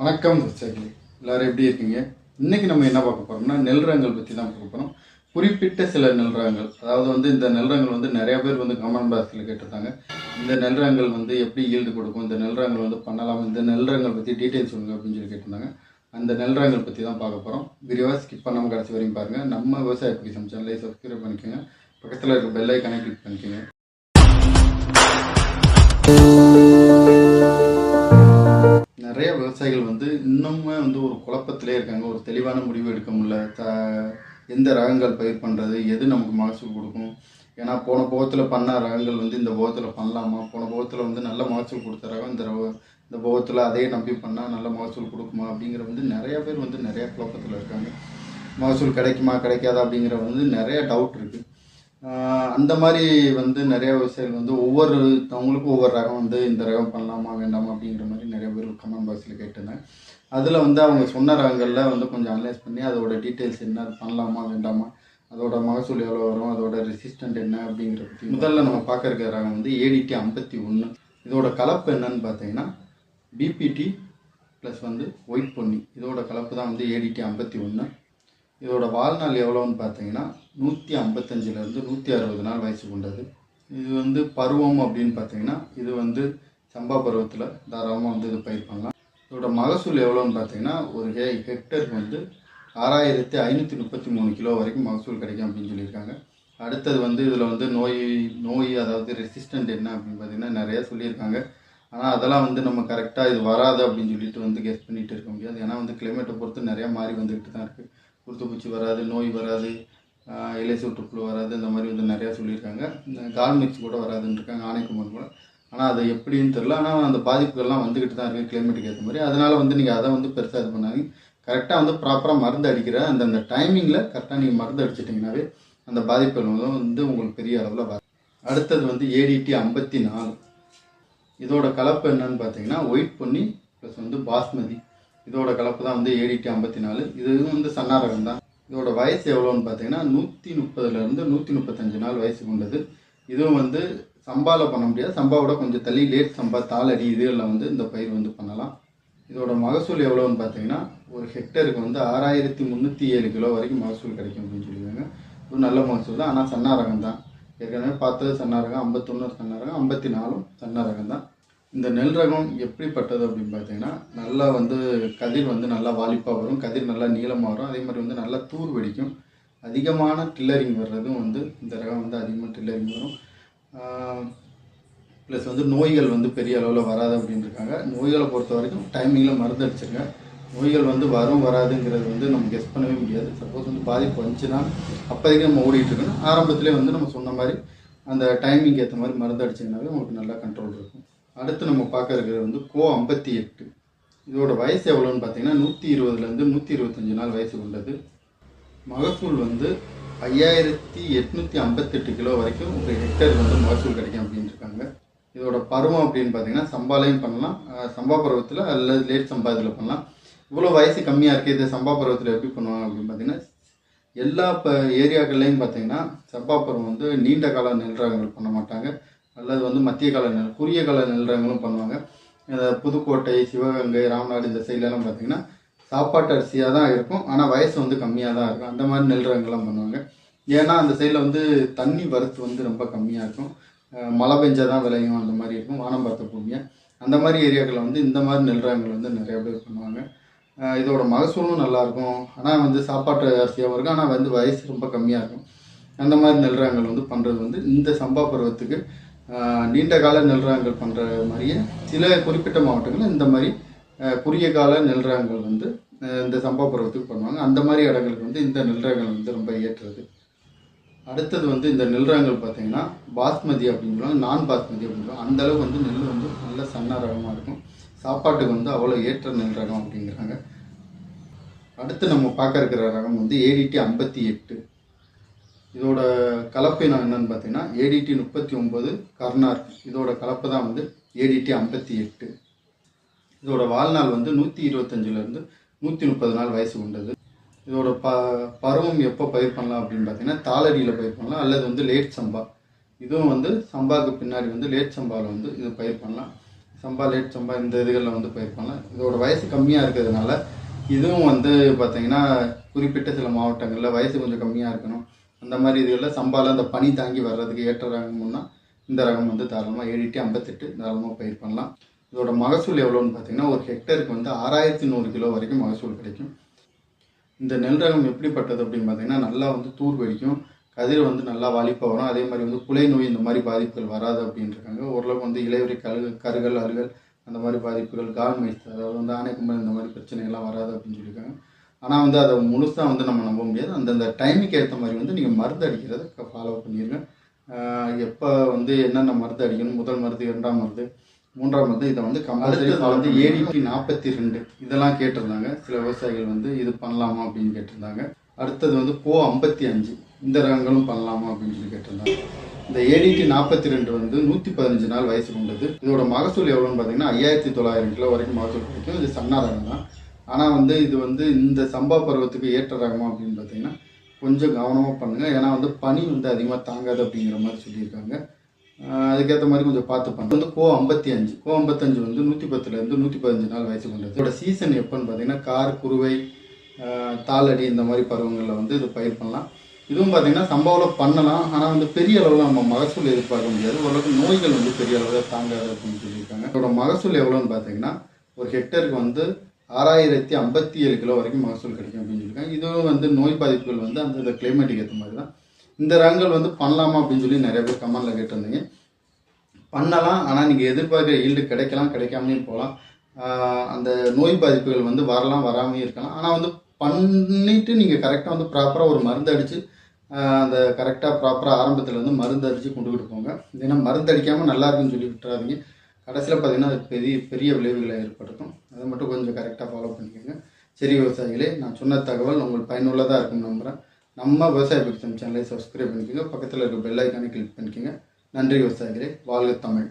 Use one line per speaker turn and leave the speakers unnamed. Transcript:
வணக்கம் விவசாயிகளே எல்லாரும் எப்படி இருக்கீங்க? இன்னைக்கு நம்ம என்ன பார்க்க போறோம்னா நெல் ரகங்கள் பற்றி தான் பார்க்க போகிறோம் குறிப்பிட்ட சில நெல் ரகங்கள் அதாவது வந்து இந்த நெல் ரகங்கள் வந்து நிறைய பேர் வந்து கமெண்ட் பாக்ஸில் கேட்டிருந்தாங்க. இந்த நெல் ரகங்கள் வந்து எப்படி ஈல்டு கொடுக்கும்? இந்த நெல் ரகங்கள் வந்து பண்ணலாம். இந்த நெல் ரகங்கள் பற்றி டீட்டெயில்ஸ் சொல்லுங்க அப்படின்னு சொல்லி கேட்டிருந்தாங்க. அந்த நெல் ரகங்கள் பற்றி தான் பார்க்க போகிறோம் விரிவாக ஸ்கிப் பண்ணாமல் கடைசி வரையும் பாருங்கள் நம்ம விவசாய பிடிச்சம் சேனலை சப்ஸ்கிரைப் பண்ணிக்கோங்க. பக்கத்தில் இருக்க பெல்லை கனெக்ட் பண்ணிக்கோங்க. விவசாயிகள் வந்து இன்னுமே வந்து ஒரு குழப்பத்திலே இருக்காங்க. ஒரு தெளிவான முடிவு எடுக்க முடியல. த எந்த ரகங்கள் பயிர் பண்ணுறது எது நமக்கு மகசூல் கொடுக்கும்? ஏன்னா போன போகத்தில் பண்ண ரகங்கள் வந்து இந்த போகத்தில் பண்ணலாமா? போன போகத்தில் வந்து நல்ல மகசூல் கொடுத்த ரகம் இந்த இந்த போகத்தில் அதே நம்பி பண்ணால் நல்ல மகசூல் கொடுக்குமா? அப்படிங்கிற வந்து நிறைய பேர் வந்து நிறைய குழப்பத்தில் இருக்காங்க. மகசூல் கிடைக்குமா கிடைக்காதா? அப்படிங்கிற வந்து நிறைய டவுட் இருக்குது அந்த மாதிரி வந்து நிறைய விவசாயிகள் வந்து ஒவ்வொரு அவங்களுக்கும் ஒவ்வொரு ரகம் வந்து இந்த ரகம் பண்ணலாமா வேண்டாமா அப்படிங்கிற மாதிரி பேர் கமெண்ட் பாக்ஸில் கேட்டிருந்தேன். அதில் வந்து அவங்க சொன்ன ரகங்களில் வந்து கொஞ்சம் அனலைஸ் பண்ணி அதோட டீட்டெயில்ஸ் என்ன பண்ணலாமா வேண்டாமா அதோட மகசூல் எவ்வளோ வரும் அதோட ரெசிஸ்டன்ட் என்ன அப்படிங்கிற பற்றி முதல்ல நம்ம பார்க்க இருக்கிற ரகம் வந்து ஏடிடி ஐம்பத்தி ஒன்று இதோட கலப்பு என்னன்னு பார்த்தீங்கன்னா பிபிடி ப்ளஸ் வந்து ஒயிட் பொன்னி. இதோட கலப்பு தான் வந்து ஏடிடி ஐம்பத்தி ஒன்று இதோட வாழ்நாள் எவ்வளோன்னு பார்த்தீங்கன்னா நூற்றி ஐம்பத்தஞ்சிலேருந்து நூற்றி அறுபது நாள் வயசு கொண்டது. இது வந்து பருவம் அப்படின்னு பார்த்தீங்கன்னா இது வந்து சம்பா பருவத்தில் தாராளமாக வந்து இது பயிர் பண்ணலாம். இதோட மகசூல் எவ்வளோன்னு பார்த்தீங்கன்னா ஒரு ஹே ஹெக்டருக்கு வந்து ஆறாயிரத்தி ஐநூற்றி முப்பத்தி மூணு கிலோ வரைக்கும் மகசூல் கிடைக்கும் அப்படின்னு சொல்லியிருக்காங்க. அடுத்தது வந்து இதில் வந்து நோய் நோய் அதாவது ரெசிஸ்டண்ட் என்ன அப்படின்னு பார்த்தீங்கன்னா நிறைய சொல்லியிருக்காங்க. ஆனால் அதெல்லாம் வந்து நம்ம கரெக்டாக இது வராது அப்படின்னு சொல்லிட்டு வந்து கெஸ் பண்ணிட்டு இருக்க முடியாது. ஏன்னா வந்து கிளைமேட்டை பொறுத்து நிறையா மாறி வந்துக்கிட்டு தான் இருக்குது குருத்துப்பூச்சி வராது நோய் வராது இலை சுற்றுப்புழு வராது இந்த மாதிரி வந்து நிறையா சொல்லியிருக்காங்க. இந்த கால் மிக்ஸ் கூட வராதுன்னு இருக்காங்க ஆணைக்குமன் கூட. ஆனால் அது எப்படின்னு தெரில ஆனால் அந்த பாதிப்புகள்லாம் வந்துக்கிட்டு தான் இருக்குது கிளைமேட்டுக்கு ஏற்ற மாதிரி. அதனால் வந்து நீங்கள் அதை வந்து பெருசாக இது பண்ணாங்க கரெக்டாக வந்து ப்ராப்பராக மருந்து அடிக்கிற அந்த டைமிங்கில் கரெக்டாக நீங்கள் மருந்து அடிச்சிட்டிங்கனாவே அந்த பாதிப்புகள் வந்து உங்களுக்கு பெரிய அளவில் வரும் அடுத்தது வந்து ஏடிடி ஐம்பத்தி நாலு. இதோட கலப்பு என்னன்னு பார்த்தீங்கன்னா ஒயிட் பொன்னி ப்ளஸ் வந்து பாஸ்மதி. இதோட கலப்பு தான் வந்து ஏடிடி ஐம்பத்தி நாலு. இதுவும் வந்து சன்னாரகம் தான். இதோட வயசு எவ்வளோன்னு பார்த்தீங்கன்னா நூற்றி முப்பதுலேருந்து நூற்றி முப்பத்தஞ்சு நாள் வயசு கொண்டது. இதுவும் வந்து சம்பாவில் பண்ண முடியாது. சம்பாவோட கொஞ்சம் தள்ளி லேட் சம்பா தாளடி இதுகளில் வந்து இந்த பயிர் வந்து பண்ணலாம். இதோட மகசூல் எவ்வளோன்னு பார்த்தீங்கன்னா ஒரு ஹெக்டருக்கு வந்து ஆறாயிரத்தி முந்நூற்றி ஏழு கிலோ வரைக்கும் மகசூல் கிடைக்கும் அப்படின்னு சொல்லியிருக்காங்க. ஒரு நல்ல மகசூல் தான். ஆனால் சன்னா ரகம் தான். ஏற்கனவே பார்த்தது சன்னா ரகம் ஐம்பத்தொன்று சன்னா ரகம் ஐம்பத்தி நாலும் சன்னா ரகம் தான். இந்த நெல் ரகம் எப்படிப்பட்டது அப்படின்னு பார்த்தீங்கன்னா நல்லா வந்து கதிர் வந்து நல்லா வாலிப்பாக வரும். கதிர் நல்லா நீளமாக வரும். அதே மாதிரி வந்து நல்லா தூர் வெடிக்கும் அதிகமான டில்லரிங் வர்றதும் வந்து இந்த ரகம் வந்து அதிகமாக டில்லரிங் வரும். ப்ளஸ் வந்து நோய்கள் வந்து பெரிய அளவில் வராது அப்படின்னு இருக்காங்க நோய்களை பொறுத்த வரைக்கும் டைமிங்கில் மருந்து அடிச்சிருங்க நோய்கள் வந்து வரும் வராதுங்கிறது வந்து நம்ம கெஸ் பண்ணவே முடியாது. சப்போஸ் வந்து பாதிப்பு வந்துச்சுன்னா அப்போதைக்கு நம்ம ஓடிட்டுருக்கணும் ஆரம்பத்திலே வந்து நம்ம சொன்ன மாதிரி அந்த டைமிங் ஏற்ற மாதிரி மருந்து அடிச்சிங்கனாவே உங்களுக்கு நல்லா கண்ட்ரோல் இருக்கும். அடுத்து நம்ம பார்க்க இருக்கிறது வந்து கோ ஐம்பத்தி எட்டு. இதோட வயசு எவ்வளோன்னு பார்த்தீங்கன்னா நூற்றி இருபதுலேருந்து நூற்றி இருபத்தஞ்சி நாள் வயசு கொண்டது. மகசூல் வந்து ஐயாயிரத்தி எட்நூற்றி ஐம்பத்தெட்டு கிலோ வரைக்கும் ஒரு ஹெக்டர் வந்து மகசூல் கிடைக்கும் அப்படின்னு இருக்காங்க இதோட பருவம் அப்படின்னு பார்த்தீங்கன்னா சம்பாலையும் பண்ணலாம். சம்பா பருவத்தில் அல்லது லேட் சம்பா இதில் பண்ணலாம். இவ்வளோ வயசு கம்மியாக இருக்குது இது சம்பா பருவத்தில் எப்படி பண்ணுவாங்க அப்படின்னு பார்த்தீங்கன்னா எல்லா இப்போ ஏரியாக்கள்லையும் பார்த்தீங்கன்னா சம்பா பருவம் வந்து நீண்ட கால நெல் ரகங்கள் பண்ண மாட்டாங்க. அல்லது வந்து மத்திய கால நெல் குறுகிய கால நெல் ரகங்களும் பண்ணுவாங்க புதுக்கோட்டை சிவகங்கை ராமநாடு இந்த சைட்லலாம் பார்த்தீங்கன்னா சாப்பாட்டு அரிசியாக தான் இருக்கும். ஆனால் வயசு வந்து கம்மியாக தான் இருக்கும். அந்த மாதிரி நெல் ரகங்கள்லாம் பண்ணுவாங்க. ஏன்னா அந்த சைடில் வந்து தண்ணி வரத்து வந்து ரொம்ப கம்மியாக இருக்கும். மழை பெஞ்சால் தான் விளையும். அந்த மாதிரி இருக்கும். வானம் பார்த்த பூமியாக அந்த மாதிரி ஏரியாக்களில் வந்து இந்த மாதிரி நெல் ரகங்கள் வந்து நிறையா பேர் பண்ணுவாங்க. இதோட மகசூலும் நல்லாயிருக்கும் ஆனால் வந்து சாப்பாட்டு அரிசியாகவும் இருக்கும். ஆனால் வந்து வயசு ரொம்ப கம்மியாக இருக்கும். அந்த மாதிரி நெல் ரகங்கள் வந்து பண்ணுறது வந்து இந்த சம்பா பருவத்துக்கு நீண்ட கால நெல் ரகங்கள் பண்ணுற மாதிரியே சில குறிப்பிட்ட மாவட்டங்களில் இந்த மாதிரி குறுகிய கால நெல்றாங்கள் வந்து இந்த சம்பா பருவத்துக்கு பண்ணுவாங்க. அந்த மாதிரி இடங்களுக்கு வந்து இந்த நெல் ரகங்கள் வந்து ரொம்ப ஏற்றுறது அடுத்தது வந்து இந்த நெல்றாங்கள் பார்த்தீங்கன்னா பாஸ்மதி அப்படின்னு சொல்லுவாங்க நான் பாஸ்மதி அப்படின்னு அந்த அளவுக்கு வந்து நெல் வந்து நல்ல சன்ன ரகமாக இருக்கும். சாப்பாட்டுக்கு வந்து அவ்வளோ ஏற்ற நெல் ரகம் அப்படிங்கிறாங்க. அடுத்து நம்ம பார்க்க இருக்கிற ரகம் வந்து ஏடிடி ஐம்பத்தி எட்டு. இதோட கலப்பை நான் என்னன்னு பார்த்தீங்கன்னா ஏடிடி முப்பத்தி ஒம்பது கர்னார் இதோட கலப்பு தான் வந்து ஏடிடி ஐம்பத்தி எட்டு. இதோட வாழ்நாள் வந்து நூற்றி இருபத்தஞ்சிலேருந்து நூற்றி முப்பது நாள் வயசு கொண்டது இதோட ப பருவம் எப்போ பயிர் பண்ணலாம் அப்படின்னு பார்த்தீங்கன்னா தாளடியில் பயிர் பண்ணலாம் அல்லது வந்து லேட் சம்பா. இதுவும் வந்து சம்பாவுக்கு பின்னாடி வந்து லேட் சம்பாவில் வந்து இது பயிர் பண்ணலாம். சம்பா லேட் சம்பா இந்த இதுகளில் வந்து பயிர் பண்ணலாம். இதோட வயசு கம்மியாக இருக்கிறதுனால இதுவும் வந்து பார்த்தீங்கன்னா குறிப்பிட்ட சில மாவட்டங்களில் வயசு கொஞ்சம் கம்மியாக இருக்கணும். அந்த மாதிரி இதுகளில் சம்பாவில் அந்த பனி தாங்கி வர்றதுக்கு ஏற்ற ரகம்னா இந்த ரகம் வந்து தாராளமாக ஏடிடி ஐம்பத்தெட்டு தாராளமாக பயிர் பண்ணலாம். இதோட மகசூல் எவ்வளோன்னு பார்த்தீங்கன்னா ஒரு ஹெக்டருக்கு வந்து ஆறாயிரத்தி நூறு கிலோ வரைக்கும் மகசூல் கிடைக்கும். இந்த நெல் ரகம் எப்படிப்பட்டது அப்படின்னு பார்த்தீங்கன்னா நல்லா வந்து தூர் வெடிக்கும் கதிர் வந்து நல்லா வலிப்பாக வரும். அதே மாதிரி வந்து குலை நோய் இந்த மாதிரி பாதிப்புகள் வராது அப்படின்றாங்க. ஓரளவுக்கு வந்து இலையுறை கழுகு கருகள் அழுகல் அந்த மாதிரி பாதிப்புகள் கால் அதாவது வந்து ஆணைக்கும்பல் இந்த மாதிரி பிரச்சனைகள்லாம் வராது அப்படின்னு சொல்லியிருக்காங்க. ஆனால் வந்து அதை முழுசாக வந்து நம்ம நம்ப முடியாது. அந்தந்த டைமுக்கு ஏற்ற மாதிரி வந்து நீங்கள் மருந்து அடிக்கிறத ஃபாலோ பண்ணிடுங்க எப்போ வந்து என்னென்ன மருந்து அடிக்கணும்? முதல் மருந்து இரண்டாம் மருந்து மூன்றாம் மருந்து இதை வந்து கம்பல்சரி வந்து ஏடிபி நாற்பத்தி ரெண்டு இதெல்லாம் கேட்டிருந்தாங்க. சில விவசாயிகள் வந்து இது பண்ணலாமா அப்படின்னு கேட்டிருந்தாங்க. அடுத்தது வந்து கோ ஐம்பத்தி அஞ்சு. இந்த ரகங்களும் பண்ணலாமா அப்படின்னு சொல்லி கேட்டிருந்தாங்க. இந்த ஏடிடி நாற்பத்தி ரெண்டு வந்து நூற்றி பதினஞ்சு நாள் வயசு கொண்டது. இதோட மகசூல் எவ்வளோன்னு பார்த்தீங்கன்னா ஐயாயிரத்தி தொள்ளாயிரம் கிலோ வரைக்கும் மகசூல் கிடைக்கும். இது சன்னா ரகம் தான். ஆனால் வந்து இது வந்து இந்த சம்பா பருவத்துக்கு ஏற்ற ரகமா அப்படின்னு பார்த்தீங்கன்னா கொஞ்சம் கவனமாக பண்ணுங்கள் ஏன்னா வந்து பனி வந்து அதிகமாக தாங்காது அப்படிங்கிற மாதிரி சொல்லியிருக்காங்க. அதுக்கேற்ற மாதிரி கொஞ்சம் பார்த்து பண்ணுறது வந்து கோ ஐம்பத்தி அஞ்சு. கோ ஐம்பத்தஞ்சு வந்து நூற்றி பத்துலேருந்து நூற்றி பதினஞ்சு நாள் வயசு கொண்டது இதோட சீசன் எப்போன்னு பார்த்தீங்கன்னா கார் குருவை தாளடி இந்த மாதிரி பருவங்களில் வந்து இது பயிர் பண்ணலாம். இதுவும் பார்த்தீங்கன்னா சம்பவம் பண்ணலாம். ஆனால் வந்து பெரிய அளவில் நம்ம மகசூல் எதிர்பார்க்க முடியாது. ஓரளவுக்கு நோய்கள் வந்து பெரிய அளவில் தாங்காது அப்படின்னு சொல்லியிருக்காங்க. இதோட மகசூல் எவ்வளோன்னு பார்த்தீங்கன்னா ஒரு ஹெக்டருக்கு வந்து ஆறாயிரத்தி ஐம்பத்தி ஏழு கிலோ வரைக்கும் மகசூல் கிடைக்கும் அப்படின்னு சொல்லியிருக்காங்க. இதுவும் வந்து நோய் பாதிப்புகள் வந்து அந்தந்த கிளைமேட்டுக்கு ஏற்ற மாதிரி தான். இந்த ரகங்கள் வந்து பண்ணலாமா அப்படின்னு சொல்லி நிறைய பேர் கமெண்ட்ல கேட்டிருந்தீங்க. பண்ணலாம் ஆனால் நீங்கள் எதிர்பார்க்குற ஈல்டு கிடைக்கலாம் கிடைக்காமலேயும் போகலாம். அந்த நோய் பாதிப்புகள் வந்து வரலாம் வராமையும் இருக்கலாம். ஆனால் வந்து பண்ணிட்டு நீங்கள் கரெக்டாக வந்து ப்ராப்பராக ஒரு மருந்து அடித்து அந்த கரெக்டாக ப்ராப்பராக ஆரம்பத்தில் வந்து மருந்து அடித்து கொண்டுக்கிட்டு போங்க ஏன்னா மருந்து அடிக்காமல் நல்லா இருக்குன்னு சொல்லி விட்டுறாதீங்க. கடைசியில் பார்த்தீங்கன்னா அது பெரிய பெரிய விளைவுகளை ஏற்படுத்தும் அதை மட்டும் கொஞ்சம் கரெக்டாக ஃபாலோ பண்ணிக்கோங்க. சரி விவசாயிகளே நான் சொன்ன தகவல் உங்களுக்கு பயனுள்ளதாக இருக்கும்னு நம்புகிறேன் நம்ம விவசாய பக்தம் சேனலை சப்ஸ்கிரைப் பண்ணிக்கோங்க. பக்கத்தில் இருக்க பெல் ஐக்கானை கிளிக் பண்ணிக்கோங்க. நன்றி விவசாயிகளே. வாழ்க தமிழ்.